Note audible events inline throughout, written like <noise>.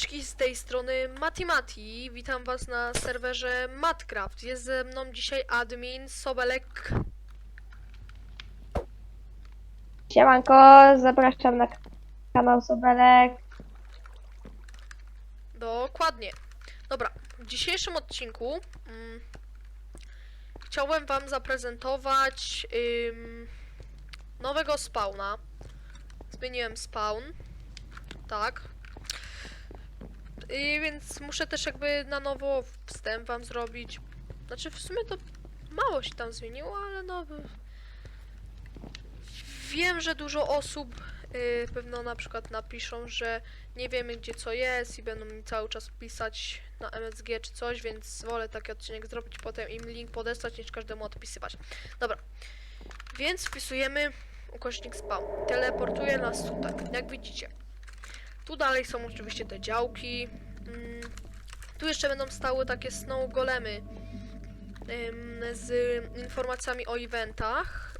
Z tej strony Mati Mati. Witam was na serwerze Matcraft. Jest ze mną dzisiaj admin Sobelek. Siemanko, zapraszam na kanał Sobelek. Dokładnie. Dobra, w dzisiejszym odcinku mm, chciałem wam zaprezentować ym, nowego spawna. Zmieniłem spawn. Tak. I więc muszę też jakby na nowo wstęp wam zrobić. Znaczy w sumie to mało się tam zmieniło, ale no... Wiem, że dużo osób y, pewno na przykład napiszą, że nie wiemy gdzie co jest i będą mi cały czas pisać na MSG czy coś, więc wolę taki odcinek zrobić, potem im link podesłać niż każdemu odpisywać. Dobra, więc wpisujemy ukośnik spawn. Teleportuje nas tutaj, jak widzicie. Tu dalej są oczywiście te działki. Mm, tu jeszcze będą stały takie snow golemy z informacjami o eventach.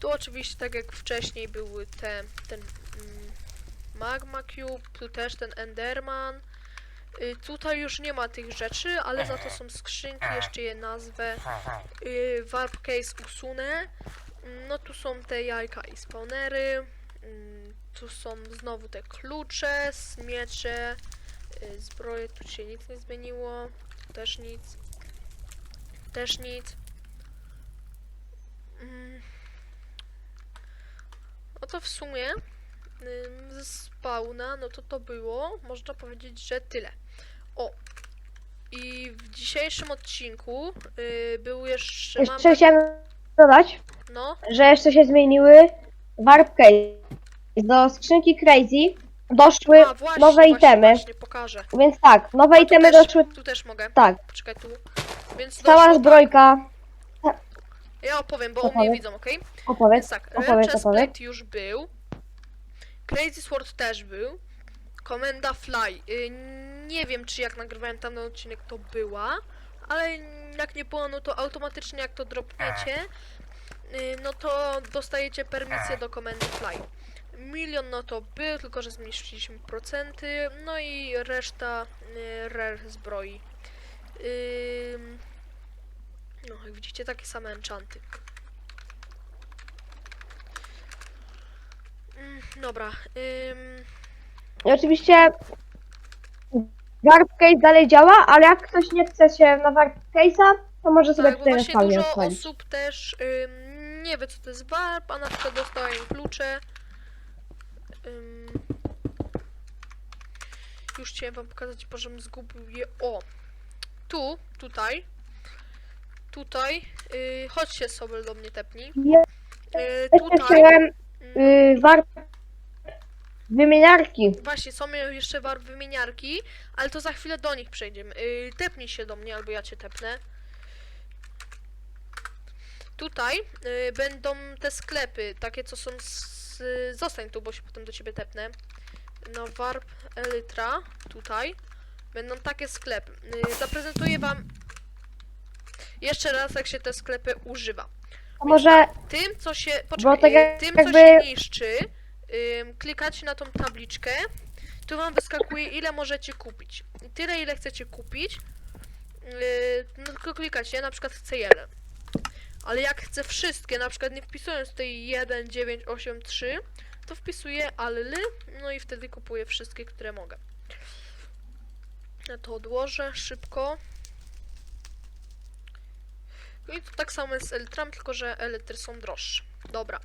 Tu oczywiście, tak jak wcześniej były te, ten mm, Magma Cube, tu też ten Enderman. Y, tutaj już nie ma tych rzeczy, ale za to są skrzynki, jeszcze je nazwę. Y, warp Case usunę. Mm, No tu są te jajka i spawnery. Tu są znowu te klucze, miecze, y, zbroje, tu się nic nie zmieniło. Tu też nic. Też nic. Mm. No to w sumie ym, ze spawna, no to to było, można powiedzieć, że tyle. O! I w dzisiejszym odcinku y, był jeszcze... mam Jeszcze tak- chciałem dodać, No, że jeszcze się zmieniły Warp Case. Do skrzynki Crazy doszły a właśnie, nowe właśnie, itemy, właśnie, pokażę. więc tak, nowe A tu itemy też, doszły, Tu też mogę. tak, Poczekaj tu. Więc cała doszło zbrojka, Tak. Ja opowiem, bo u mnie Opowiedz. widzą, okej? opowiedz, Więc tak, opowiedz, opowiedz. Już był. Crazy Sword też był. Komenda Fly. Y, nie wiem, czy jak nagrywałem tam na odcinek to była, ale jak nie było, no to automatycznie jak to dropniecie, y, no to dostajecie permisję do komendy Fly. Milion no to był, tylko że zmniejszyliśmy procenty, no i reszta y, rare zbroi. Ym, no, jak widzicie, takie same enchanty. Mm, Dobra. I oczywiście Warp Case dalej działa, ale jak ktoś nie chce się na Warp Case'a, to może sobie tak, bo tutaj na właśnie spawnie dużo odpalić. osób też nie wie co to jest warp, a na przykład dostają klucze. Ym, już chciałem wam pokazać, bo żebym zgubił je. O! Tu, tutaj. Tutaj. Yy, chodźcie sobie do mnie tepnij. Ja Yy, jeszcze tutaj. chciałem mm, y, Warp wymieniarki. Właśnie, są jeszcze warp wymieniarki, ale to za chwilę do nich przejdziemy. Yy, tepnij się do mnie, albo ja cię tepnę. Tutaj yy, będą te sklepy, takie co są z... Zostań tu, bo się potem do ciebie tepnę. No, warp elytra, tutaj. Będą takie sklepy. Yy, zaprezentuję wam jeszcze raz, jak się te sklepy używa. To może Tym, co się. Poczekaj, tak y, tym, co jakby- się niszczy, ym, klikacie na tą tabliczkę. Tu wam wyskakuje, ile możecie kupić. I tyle, ile chcecie kupić. Yy, no tylko klikacie, na przykład chcę jeden. Ale jak chcę wszystkie, na przykład nie wpisując tutaj 1, 9, 8, 3, to wpisuję ally, no i wtedy kupuję wszystkie, które mogę. Ja to odłożę szybko. No I to tak samo jest z elytrami, tylko że elitry są droższe. Dobra.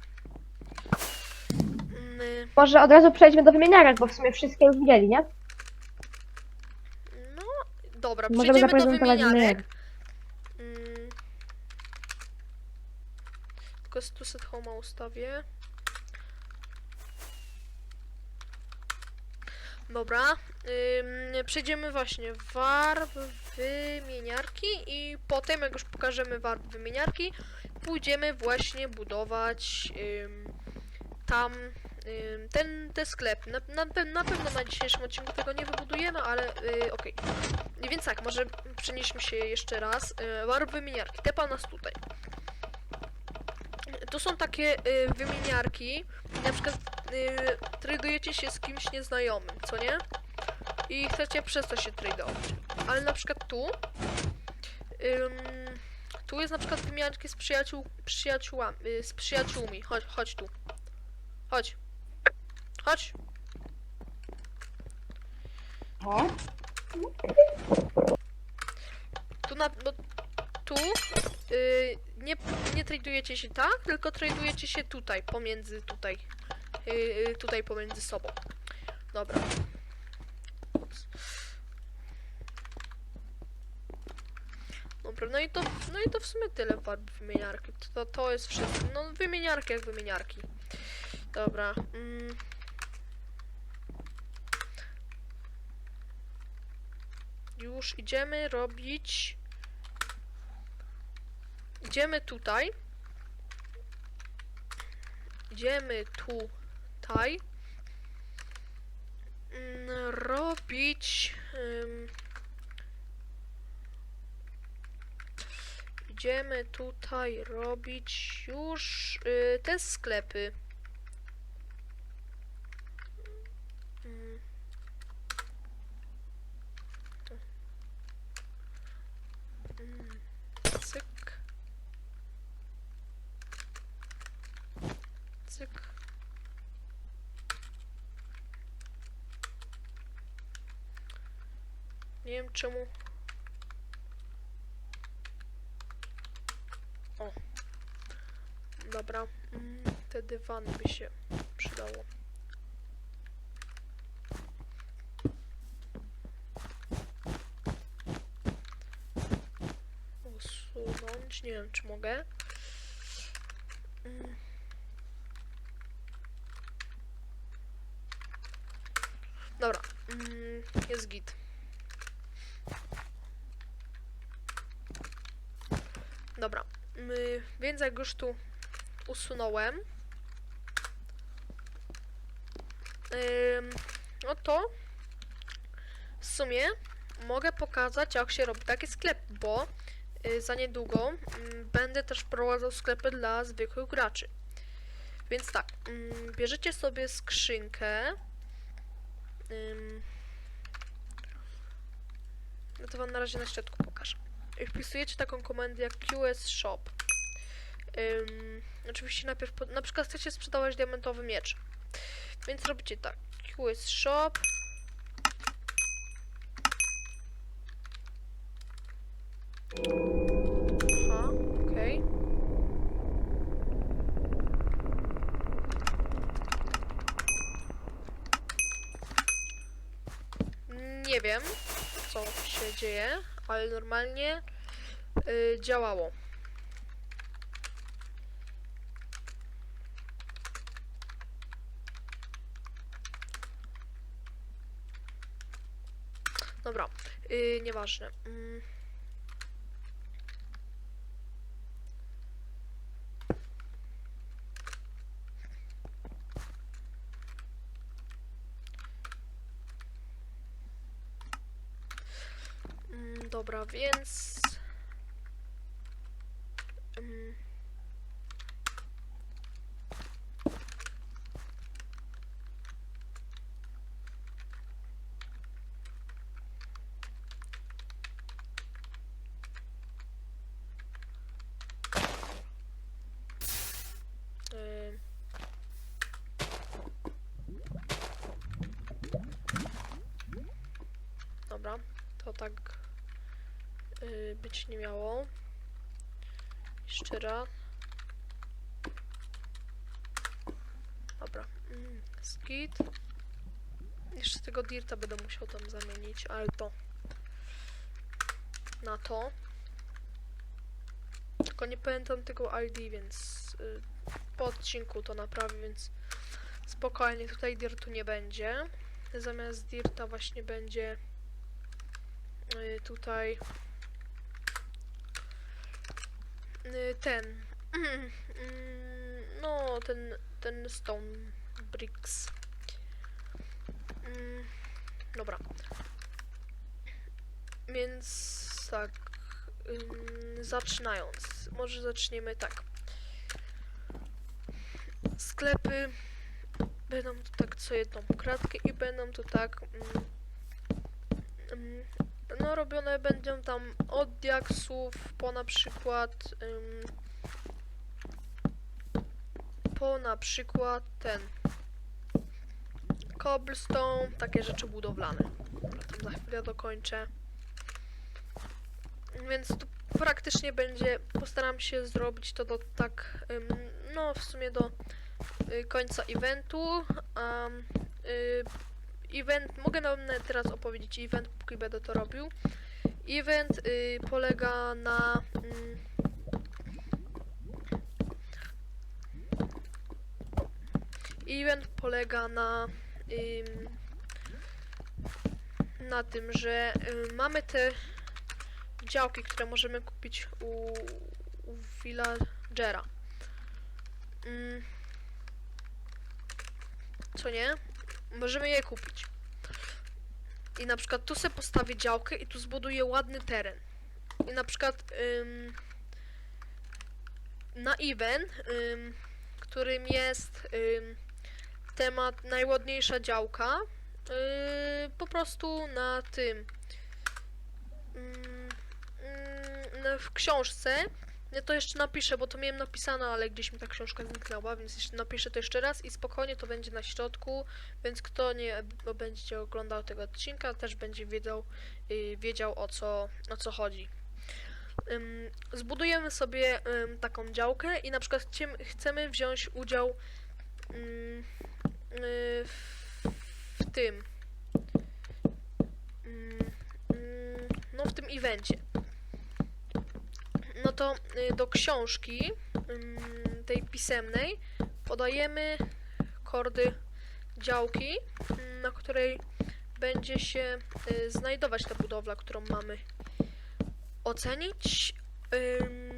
Mm, Może od razu przejdźmy do wymieniarek, bo w sumie wszystkie już widzieli, nie? No, dobra, Możemy przejdziemy do zaprezentować wymieniarek. Mm. Tylko z set home ustawię. Dobra, ym, przejdziemy właśnie w warp wymieniarki i potem jak już pokażemy warp wymieniarki, pójdziemy właśnie budować ym, tam ym, ten, te sklepy. Na, na, na pewno na dzisiejszym odcinku tego nie wybudujemy, ale yy, okej. I Więc tak, może przenieśmy się jeszcze raz. Yy, warp wymieniarki, tepa nas tutaj. To są takie y, wymieniarki, na przykład tradujecie się z kimś nieznajomym, co nie? I chcecie przez to się tradować. Ale na przykład tu, ym, tu jest na przykład wymianki z przyjaciół, przyjaciółami, yy, z przyjaciółmi. Chodź, chodź tu. Chodź. Chodź. O. Tu na, bo tu yy, nie, nie się tak, tylko tradujecie się tutaj, pomiędzy tutaj. Yy, tutaj pomiędzy sobą. Dobra. Dobra, no i to, no i to w sumie tyle warp wymieniarki. To, to jest wszystko. No wymieniarki jak wymieniarki. Dobra. Mm. Już idziemy robić. Idziemy tutaj. Idziemy tutaj. Mm, Robić. ym, Idziemy tutaj robić już y, te sklepy. Mm. Mm, Cyk. Cyk. Nie wiem czemu. O. Dobra. Mm, te dywany by się przydało. Usunąć. Nie wiem, czy mogę. Mm. Dobra. Mm, jest git. Dobra. My, więc jak już tu usunąłem, ym, no to w sumie mogę pokazać, jak się robi taki sklep, bo y, za niedługo mm, będę też wprowadzał sklepy dla zwykłych graczy. Więc tak, mm, bierzecie sobie skrzynkę. Ym, no to wam na razie na środku pokażę. Wpisujecie taką komendę jak QS Shop. Ym, oczywiście najpierw, na przykład chcecie sprzedawać diamentowy miecz. Więc robicie tak. QS Shop. Aha, okej. Nie wiem, co się dzieje, ale normalnie y, działało. Dobra, y, nieważne. Mm. Mm, dobra, więc. Mm. Ym. Dobra, to tak y, być nie miało. Jeszcze raz. Dobra. Mm, skit. Jeszcze tego dirta będę musiał tam zamienić, ale to na to. Tylko nie pamiętam tego ID, więc y, po odcinku to naprawię, więc spokojnie, tutaj dirtu nie będzie. Zamiast dirta właśnie będzie tutaj y, ten <clears throat> no ten ten stone bricks. Mm, dobra. Więc tak zaczynając może zaczniemy tak. Sklepy będą tu tak co jedną kratkę i będą tu tak mm, mm, no robione będą tam od diaksów po na przykład ym, po na przykład ten cobblestone, takie rzeczy budowlane. Tam za chwilę dokończę. Więc tu praktycznie będzie, postaram się zrobić to do tak, ym, no w sumie do y, końca eventu. Um, y, event, mogę nam na- teraz opowiedzieć event, póki będę to robił. Event y, polega na... Mm, event polega na... na tym, że y, mamy te działki, które możemy kupić u, u villagera. Mm. Co nie? Możemy je kupić. I na przykład tu sobie postawię działkę i tu zbuduję ładny teren. I na przykład ym, na event, ym, którym jest ym, temat najładniejsza działka, yy, po prostu na tym w książce ja to jeszcze napiszę, bo to miałem napisane, ale gdzieś mi ta książka zniknęła, więc jeszcze napiszę to jeszcze raz i spokojnie to będzie na środku, więc kto nie będzie oglądał tego odcinka, też będzie wiedział, yy, wiedział o co, o co chodzi. Zbudujemy sobie taką działkę i na przykład chcemy wziąć udział yy, w, tym ym, ym, no w tym evencie to y, do książki tej pisemnej podajemy kordy działki, na której będzie się y, znajdować ta budowla, którą mamy ocenić. Ym,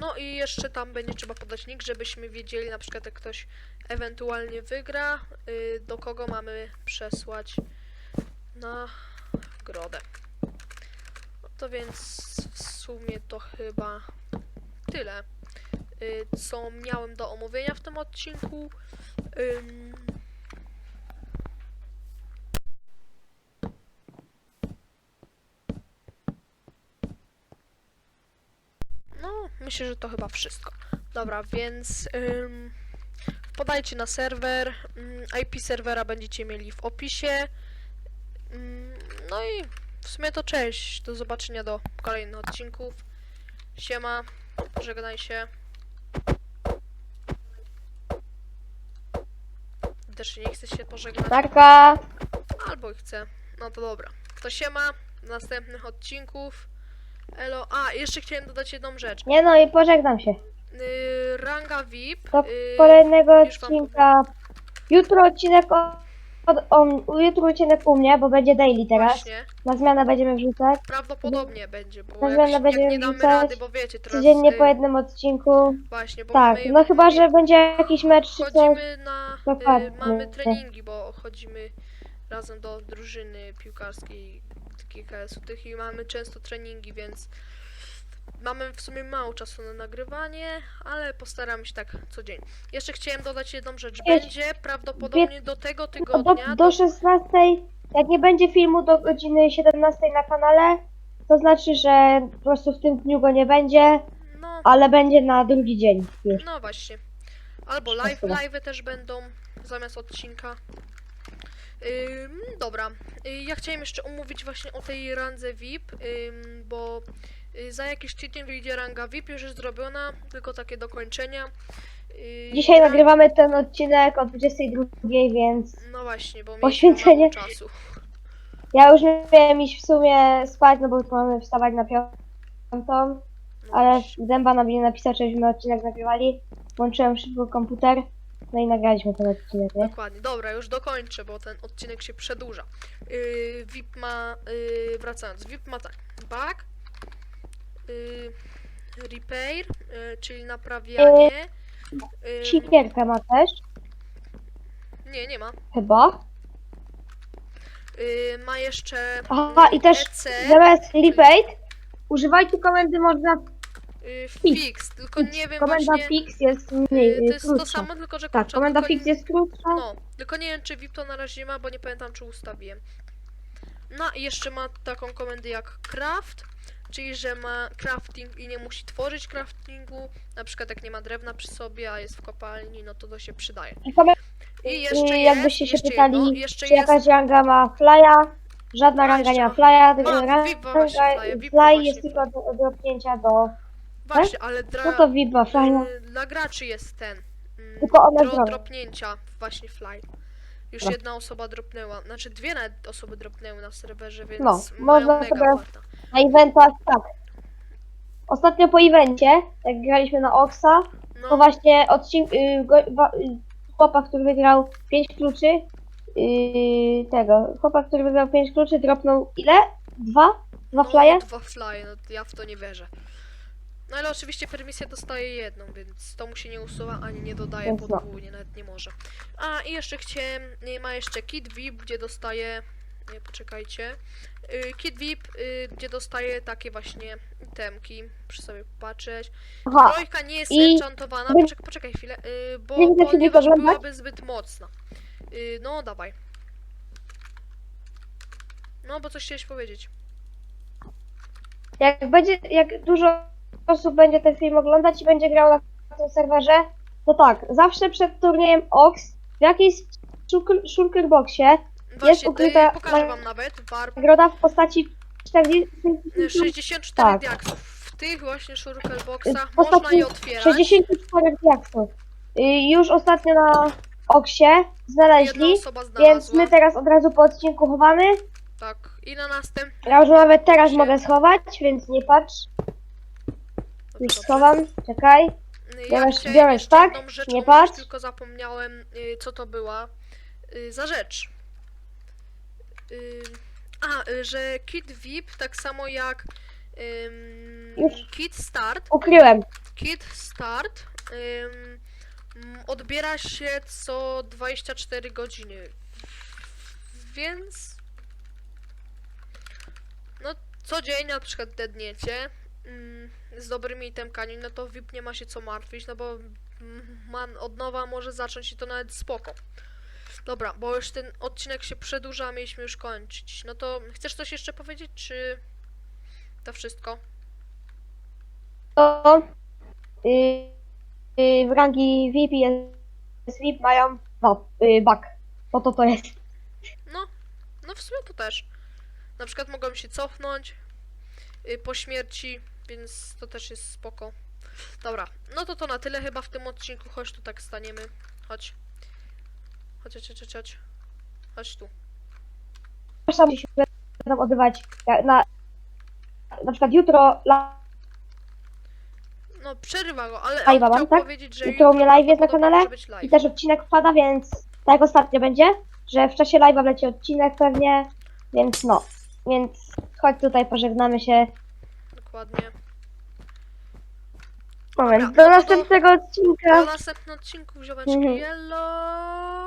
no i jeszcze tam będzie trzeba podać nick, żebyśmy wiedzieli na przykład jak ktoś ewentualnie wygra, y, do kogo mamy przesłać na grodę. No to więc w sumie to chyba tyle, y, co miałem do omówienia w tym odcinku. No, myślę, że to chyba wszystko. Dobra, więc podajcie na serwer. IP serwera będziecie mieli w opisie. No i w sumie to cześć. Do zobaczenia do kolejnych odcinków. Siema. Żegnaj się. Też nie chce się pożegnać. Narka! Albo chcę. No to dobra. To siema. Do następnych odcinków. Elo. A, jeszcze chciałem dodać jedną rzecz. Nie no i pożegnam się. Yy, ranga VIP. Do yy, kolejnego już wam odcinka. Jutro odcinek o, od, o, jutro odcinek u mnie, bo będzie daily teraz. Właśnie. Na zmianę będziemy wrzucać. Prawdopodobnie będzie, bo Na jak, zmianę jak będziemy nie damy wrzucać rady, bo wiecie, teraz Codziennie yy, po jednym odcinku. właśnie, bo Tak, my, no chyba, że będzie jakiś mecz czy coś. chodzimy na Dokładnie. mamy treningi, bo chodzimy razem do drużyny piłkarskiej KKS-u tych i mamy często treningi, więc mamy w sumie mało czasu na nagrywanie, ale postaram się tak codziennie. Jeszcze chciałem dodać jedną rzecz. Będzie prawdopodobnie do tego No, tygodnia, do, do 16, jak nie będzie filmu do godziny 17 na kanale, to znaczy, że po prostu w tym dniu go nie będzie, no, ale będzie na drugi dzień już. No właśnie. Albo live, chyba. live też będą zamiast odcinka. Ym, dobra. Y, ja chciałem jeszcze omówić właśnie o tej randze VIP, ym, bo za jakiś tydzień wyjdzie ranga VIP, już jest zrobiona, tylko takie dokończenia. Y, Dzisiaj nagrywamy ten odcinek o 22, więc No właśnie, bo mieliśmy Poświęcenie. mało czasu. ja już miałem iść w sumie spać, no bo mamy wstawać na piątą, No ale właśnie. Dęba na mnie napisał, żebyśmy odcinek nagrywali. Włączyłem szybko komputer, no i nagraliśmy ten odcinek, nie? Dokładnie, dobra, już dokończę, bo ten odcinek się przedłuża. Yy, VIP ma, yy, wracając, VIP ma tak, back, yy, repair, yy, czyli naprawianie. Yy, Sikierkę ma też, nie, nie ma. chyba. Yy, ma jeszcze Aha, i też EC, zamiast repaid, używajcie komendy można Y, Fix. tylko nie wiem komenda właśnie... fix jest mniej, y, to jest to samo, tylko że Tak, krótsza, komenda tylko fix jest krótsza. No, tylko nie wiem czy VIP to na razie nie ma, bo nie pamiętam czy ustawiłem. No i jeszcze ma taką komendę jak craft, czyli że ma crafting i nie musi tworzyć craftingu. Na przykład jak nie ma drewna przy sobie, a jest w kopalni, no to to się przydaje. I komenda, I jeszcze y, jest, jakbyście się jeszcze pytali, jedno, jeszcze czy jest, jakaś ranga ma flya, żadna A, ranga nie jeszcze ma flya, ma ranga, VIP ma właśnie flya, fly jest tylko do dropnięcia do... właśnie, ale dra, No to VIP ma flya. y, dla graczy jest ten, mm, Tylko one dro, zrobią. dropnięcia, właśnie fly. Już No. jedna osoba dropnęła, znaczy dwie nawet osoby dropnęły na serwerze, więc No, mają można mega sobie- farta. Na eventach tak. Ostatnio po evencie, jak graliśmy na Oxa, No. to właśnie odcinek y, go, wa, y, chłopak, który wygrał 5 kluczy, y, tego, chłopak, który wygrał 5 kluczy, dropnął ile? Dwa? Dwa No? Dwa flye, no ja w to nie wierzę. No ale oczywiście permisja dostaje jedną, więc to mu się nie usuwa ani nie dodaje Więc no. podwójnie, nawet nie może. A i jeszcze chciałem, nie ma jeszcze kit VIP, gdzie dostaje, nie poczekajcie, y, kit VIP, y, gdzie dostaje takie właśnie temki, muszę sobie popatrzeć. Aha, Trojka nie jest I- enchantowana, poczekaj, poczekaj chwilę, y, bo ponieważ byłaby zbyt mocna. No dawaj. No bo coś chciałeś powiedzieć. jak będzie, jak dużo osób będzie ten film oglądać i będzie grał na tym serwerze, to tak, zawsze przed turniejem Ox w jakiejś shulker- Właśnie, ukryta y, pokażę wam nawet, nagroda w postaci 40, 64 Tak. diaksów. W tych właśnie shurkelboxach W można ostatnim je otwierać. 64 diaksów. Y, Już ostatnio na Oksie Jedna znaleźli, więc my teraz od razu po odcinku chowamy. Tak, i na następnym. Ja już nawet teraz Się- mogę schować, więc nie patrz. Dobrze, Już schowam, czekaj. Y, chciałem biorę jeszcze tak, jedną rzecz nie omówić, patrz. tylko zapomniałem, y, co to była y, za rzecz. A, y, że kit VIP, tak samo jak ym, Już. kit start, Ukryłem. Kit Start ym, mm, odbiera się co 24 godziny. Więc no co dzień na przykład dedniecie ym, z dobrymi itemkami, no to VIP nie ma się co martwić, no bo mm, man od nowa może zacząć i to nawet spoko. Dobra, bo już ten odcinek się przedłuża, mieliśmy już kończyć. No to chcesz coś jeszcze powiedzieć, czy to wszystko? To y, y, w rangi VIP jest VIP mają no, y, bug. Po to to jest. No, no w sumie to też. Na przykład mogą się cofnąć y, po śmierci, więc to też jest spoko. Dobra, no to to na tyle chyba w tym odcinku. Chodź tu tak staniemy. Chodź. Chodź, chodź, chodź, chodź. Chodź tu. Przepraszam, się będą odbywać ja- na, na przykład jutro la- No, przerywa go, ale Live'a on mam, chciał tak? powiedzieć, że Jutro u mnie live jest na prawdopodobnie kanale może być live. i też odcinek wpada, więc tak jak ostatnio będzie, że w czasie live'a wleci odcinek pewnie, więc no. Więc chodź tutaj, pożegnamy się. Dokładnie. Moment, Dobra, do no to do- następnego odcinka. Do następnego odcinku, ziomeczki. Mhm. Yellow!